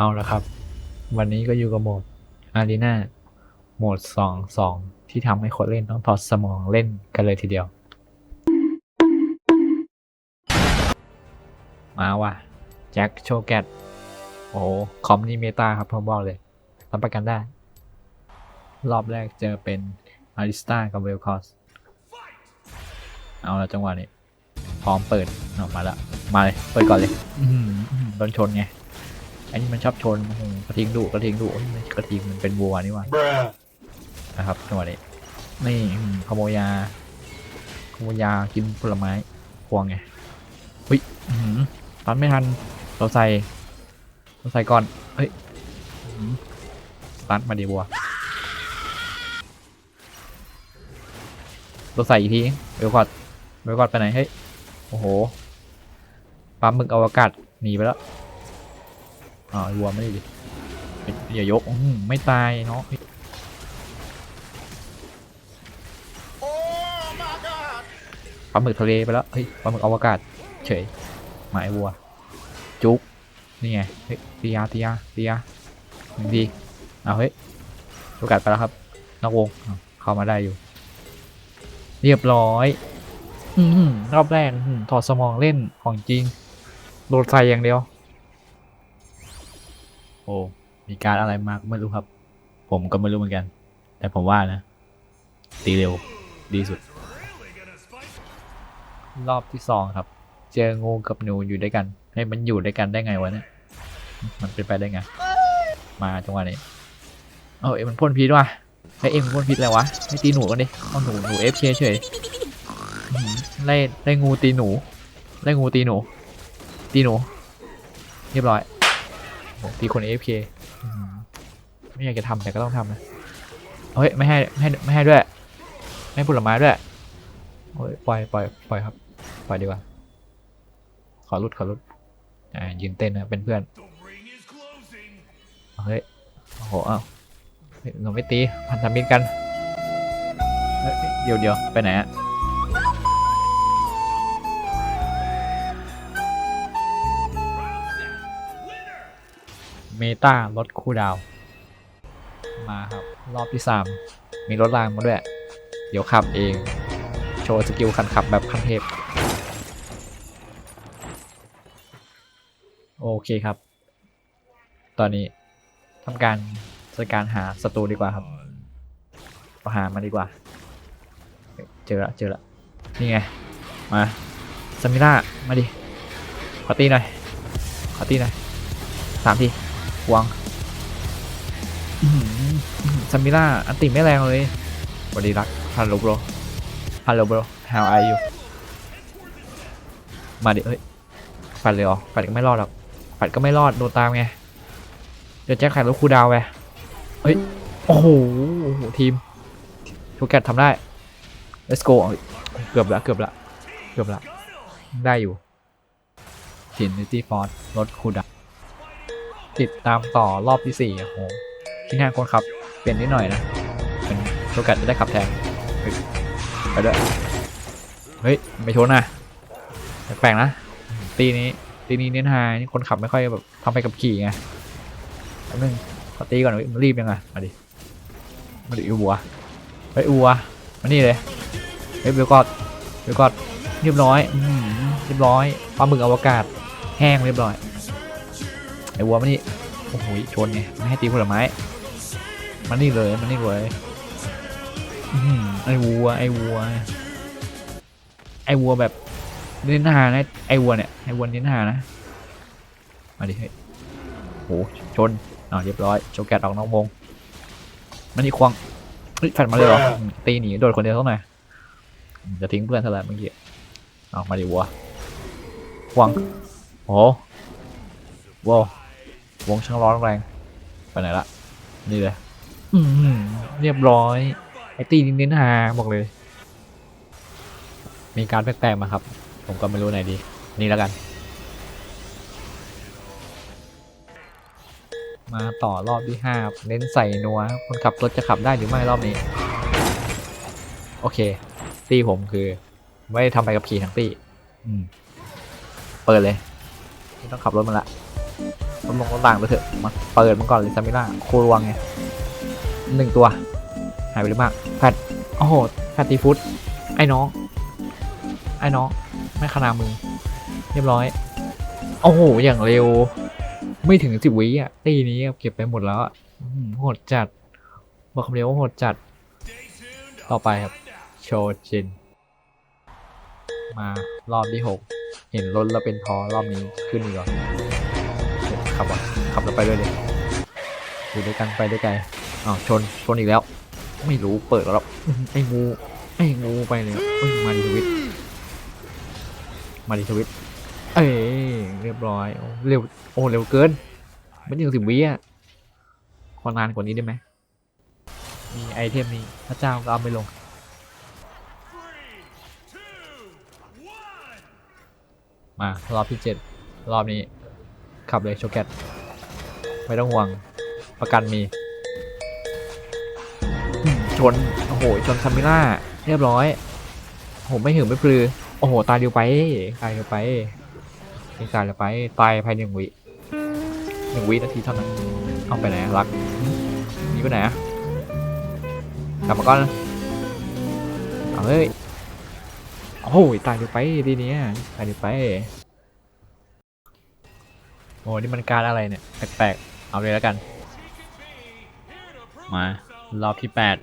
เอาละครับ วันนี้ก็อยู่กับโหมดอารีนาโหมด 2 2 ที่ทำให้คนเล่นต้องถอดสมองเล่นกันเลยทีเดียว มาว่ะ แจ็คโชแกตโอ้คอมนี่เมตาครับผมบอกเลยรับประกันได้ รอบแรกเจอเป็นอาริสตากับเวลคอส เอาละจังหวะนี้ พร้อมเปิดออกมาแล้วมาเลย เปิดก่อนเลยโดนชนไง อันนี้มันชอบชนโอ้โหกระทิงดุกระทิงดุโอ้ยไม่ใช่กระทิงมันเป็นวัวนี่หว่า Bruh. นะครับจังหวะนี้นี่อืมขโมยยาขโมยยากินผลไม้พวงไงเฮ้ยอื้อหือตันไม่ทันเราใส่เราใส่ก่อนเฮ้ยอื้อหือตันมาดีบัวเราใส่อีกทีเบลกอดเบลกอดไปไหนเฮ้ยโอ้โหปลาหมึกอวกาศหนีไปแล้ว อ่าววัวไม่ได้ดิอย่ายกไม่ตายเนาะปลาหมึกทะเลไปแล้วเฮ้ยปลาหมึกอวกาศ เฉยหมายวัว จุกนี่ไงเฮ้ยตียาตียาตียาหนึ่งทีเอาเฮ้ยโอกาสไปแล้วครับนอกวงเข้ามาได้อยู่ เรียบร้อย อืรอบแรกถอดสมองเล่นของจริงโดดใส่อย่างเดียว อ้มีการอะไรมากไม่รู้ครับ ผมก็ไม่รู้เหมือนกัน แต่ผมว่านะ ตีเร็วดีสุด รอบที่สองครับ เจองูกับหนูอยู่ด้วยกัน ให้มันอยู่ด้วยกันได้ไงวะเนี่ยมันเป็นไปได้ไง มาจังหวะนี้เออเอ็มมันพ่นพิษว่ะไอเอ็มมันพ่นพิษอะไรวะไม่ตีหนูกันดิเอาหนูหนูเอฟเคเฉยไล่ไล่งูตีหนูไล่งูตีหนูตีหนู เรียบร้อย ตีคนเอฟเคไม่อยากจะทำแต่ก็ต้องทำนะเฮ้ยไม่ให้ไม่ให้ไม่ให้ด้วย ไม่ให้ผลไม้ด้วยโอ้ยปล่อยปล่อยปล่อยครับปล่อยดีกว่าขอรุดขอรุดอ่ายืนเต้นนะเป็นเพื่อนเฮ้ยโอ้โหเอ้าเราไม่ตีพันธมิตรกันเฮ้ยเดี๋ยวเดี๋ยวไปไหนอะ เมตาลดคูดาว มาครับ รอบที่สามมีรถรางมาด้วย เดี๋ยวขับเอง โชว์สกิลคันขับแบบคันเทพ โอเคครับ ตอนนี้ทำการจัดการหาศัตรูดีกว่าครับเอาหามาดีกว่าเฮ้ยเจอละเจอละนี่ไง มาซามิล่ามาดิ ขอตีหน่อย ขอตีหน่อยสามที วงซามิล่าอันติไม่แรงเลยสวัสดีรักฮัลโหล bro ฮัลโหล bro how are you มาดิเอ้ยฝันเลยเหรอฝันก็ไม่รอดหรอกฝันก็ไม่รอดโดนตามไง เดี๋ยวแจ็คแข่รถคูดาวไปเฮ้ย โอ้โหทีมทูแกตทำได้ let's go เกือบละเกือบละเกือบละได้อยู่ทินนิตี้ฟอร์ดรถคูดาว ติดตามต่อรอบที่สี่โอ้โหที่งานคนขับ เปลี่ยนนิดหน่อยนะเป็นทูแกตจะได้ขับแทนไปด้วยเฮ้ย ไม่ชนนะแปลกๆนะ ตีนี้ตีนี้เน้นไฮนี่คนขับไม่ค่อยแบบทำไปกับขี่ไงแป๊บนึงขอตีก่อนเว้ยมันรีบยังไงมาดิมาดิอัวเฮ้ยอัวมานี่เลยเฮ้ยเบลกอดเบลกอดเรียบร้อยอื้อหือเรียบร้อยปลาหมึกอวกาศแห้งเรียบร้อย ไอ้วัวมานี่โอ้โหชนไงไม่ให้ตีผลไม้มานี่เลยมานี่เลยไอ้วัวไอ้วัว ไอ้วัวแบบเน้นหานะไอ้วัวเนี่ยไอ้วัวเน้นหานะมาดิเฮ้ยโอ้โหชนอ่าเรียบร้อยโจแกตออกนอกวงมันนี่ควงเฮ้ยแฟนมาเลยเหรอตีหนีโดดคนเดียวเท่าไหร่จะทิ้งเพื่อนเท่าไหร่เมื่อกี้ออกมาดิวัวควงโอ้โหว้าว วงช่างร้อนแรง ไปไหนละ นี่เลย อืมเรียบร้อย ไอตีนินหาบอกเลย มีการแปลกๆมาครับ ผมก็ไม่รู้ไหนดี นี่แล้วกัน มาต่อรอบที่ห้าเน้นใส่นัว คนขับรถจะขับได้หรือไม่รอบนี้ โอเค ตี้ผมคือ ไม่ได้ทำไปกับขี่ทั้งตี้อืมเปิดเลย ไม่ต้องขับรถมันละ ลดลงต่างไปเถอะมาเปิดมันก่อนเลยซามิล่าโครวงไงหนึ่งตัว หายไปหรือมากแฟดโอ้โหแฟดตีฟุตไอ้น้อง ไอ้น้อง ไม่ขนามือ เรียบร้อย โอ้โห อย่างเร็ว ไม่ถึงสิบวิอะตีนี้เก็บไปหมดแล้วโหดจัด บอกคำเดียวว่าโหดจัด ต่อไปครับ โชจิน มารอบที่หกเห็นรถแล้วเป็นพอรอบนี้ขึ้นอีกเหรอเดี๋ยว ขับวะขับแล้วไปด้วยเลยอยู่ด้วยกันไปด้วยกันอ้าวชนชนอีกแล้ว ไม่รู้เปิดแล้วไอ้งูไอ้งูไปเลยเอ้ยมาดิทวิตมาดิทวิตเอ้ยเรียบร้อยเร็วโอ้เร็วเกินไม่ถึงสิบวิอะขอนานกว่านี้ได้ไหมมีไอเทมนี้พระเจ้าก็เอาไปลงมารอบที่เจ็ดรอบนี้ ขับเลยโชแกตไม่ต้องห่วง ประกันมี ชน โอ้โห ชนคามิล่า เรียบร้อยโอ้โหไม่ถึงไม่ปลือ โอ้โห ตายเดียวไป ตายเดียวไปตายเดียวไป ตายภายในหนึ่งวิหนึ่งวินาทีเท่านั้น เอาไปไหนรักนี่ไปไหนกลับมาก่อนเอาเฮ้ยโอ้โหตายเดียวไปทีเนี้ยตายเดียวไป อ้นี่มันการอะไรเนี่ยแปลกๆเอาเลยแล้วกัน มารอบที่แปด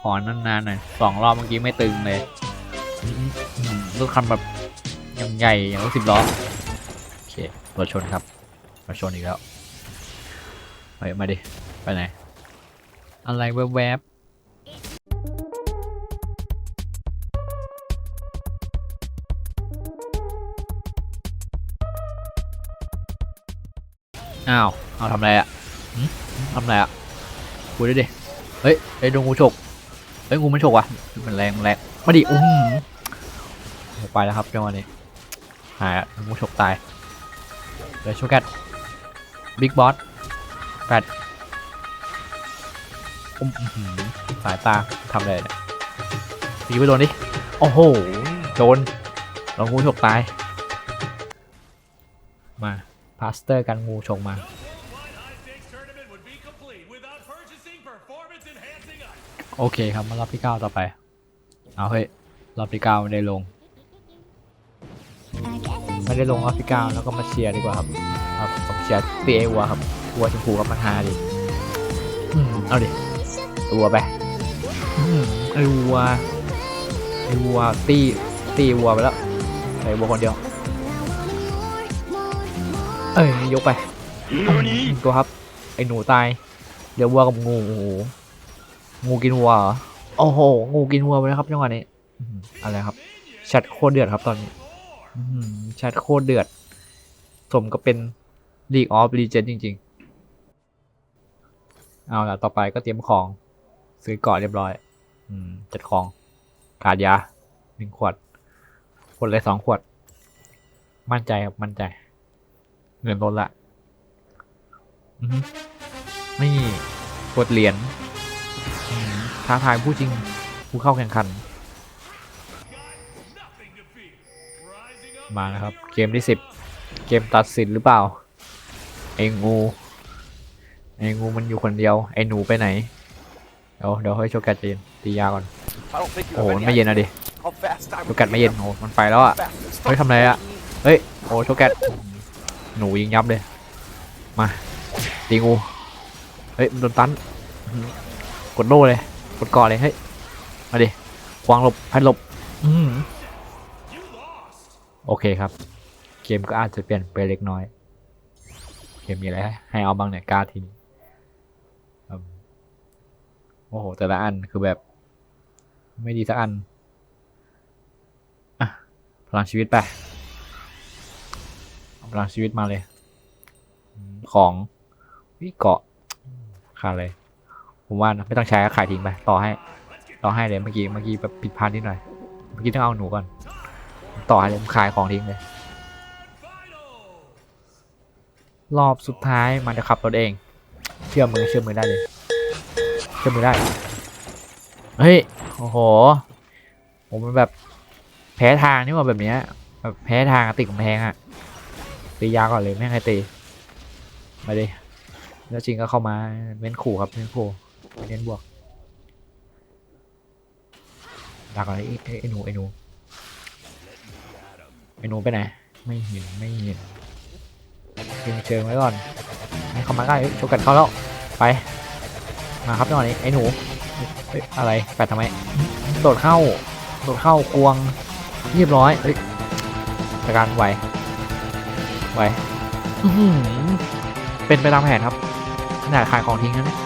ขอนานๆหน่อยสองรอบเมื่อกี้ไม่ตึงเลยอืมอืมรถคันแบบยังใหญ่อย่างรถสิบล้อโอเครถชนครับรถชนอีกแล้วไปมาดิไปไหนอะไรแวบ อ้าวเอาทำอะไรอะหึทำอะไรอะคุยด้วยดิเฮ้ยไอ้ยดงงูฉกเฮ้ยงูมันฉกว่ะมันแรงมันแรงมาดิอุ้มไปแล้วครับจังหวะนี้หายอะงูฉกตายเดี๋ยวโชว์แกตบิ๊กบอสแปดอุ้มอื้อหือสายตาทำอะไรเนี่ยตีไปโดนดิโอ้โหโดนเรางูฉกตายมา พาสเตอร์กันงูฉกมา โอเคครับมารอบที่เก้าต่อไป เอาเฮ้ย รอบที่เก้าไม่ได้ลง ไม่ได้ลงรอบที่เก้าแล้วก็มาเชียร์ดีกว่าครับครับผมเชียร์ตีเอวัวครับวัวชมพูครับมันฮาดิอืมเอาดิตัวไปอืมไอวัวไอวัวตีตีวัวไปแล้วไอวัวคนเดียว เอ้ยยกไปอืมตัวครับ ไอหนูตาย เดี๋ยววัวกับงูโอ้โหงูกินวัวเหรอโอ้โห งูกินวัวไปแล้วครับจังหวะนี้อืมอะไรครับแชทโคตรเดือดครับตอนนี้อื้อหือแชทโคตรเดือด สมก็เป็น League of Legends จริง ๆ เอาละต่อไปก็เตรียมของ ซื้อเกาะเรียบร้อย อืม จัดของ ขาดยาหนึ่งขวด ขวดเลยสองขวด มั่นใจครับ มั่นใจ เงินล้นละอือหือนี่กดเหรียญท้าทายผู้จริงผู้เข้าแข่งขัน มาแล้วครับ เกมที่สิบเกมตัดสินหรือเปล่า ไอ้งูไอ้งูมันอยู่คนเดียว ไอ้หนูไปไหน เดี๋ยวเดี๋ยวให้โชกัดจีนตียาก่อน โอ้โหมันไม่เย็นอะดิโชกัดไม่เย็นโอ้มันไปแล้วอะเฮ้ยทำไรอะเฮ้ยโอ้โชกัด หนูยิงยับเลย มาตีงูเฮ้ยมันโดนตันอื้อหือกดโล่เลย กดก่อเลย เฮ้ย มาดิควางหลบพันหลบ อืมโอเคครับ เกมก็อาจจะเปลี่ยนไปเล็กน้อย เกมมีอะไรให้เอาบ้างเนี่ยกล้าทีนี้โอ้โห แต่ละอันคือแบบ ไม่ดีสักอัน อะ พลังชีวิตไป พลังชีวิตมาเลย ของวิเกาะขาดเลย ผมว่านะไม่ต้องใช้ก็ขายทิ้งไป ต่อให้ ต่อให้เลยเมื่อกี้ เมื่อกี้แบบผิดพลาดนิดหน่อย เมื่อกี้ต้องเอาหนูก่อน ต่อให้เลยผมขายของทิ้งเลย รอบสุดท้ายมันจะขับรถเอง เชื่อมือเชื่อมือได้เลย เชื่อมือได้ เฮ้ย โอ้โห ผมมันแบบแพ้ทางนี่ว่าแบบเนี้ยแบบแพ้ทางติดกำแพงอะ ตียาก่อนเลยไม่ให้ใครตีมาดิแล้วจริงก็เข้ามาเม้นขู่ครับเม้นขู่ไม่เน้นบวกดักอะไรไอ้ไอ้หนูไอ้หนูไอ้หนูไปไหนไม่เห็นไม่เห็นเชิงเชิงไว้ก่อนให้เข้ามาใกล้โชกัดเข้าแล้วไปมาครับหน่อยไอ้หนูเอ้ยอะไรแปดทำไมโดดเข้าโดดเข้ากวงเรียบร้อยเอ้ยการไหว ไหวอื้อหือเป็นไปตามแผนครับขนาดขายของทิ้งนะเนี่ย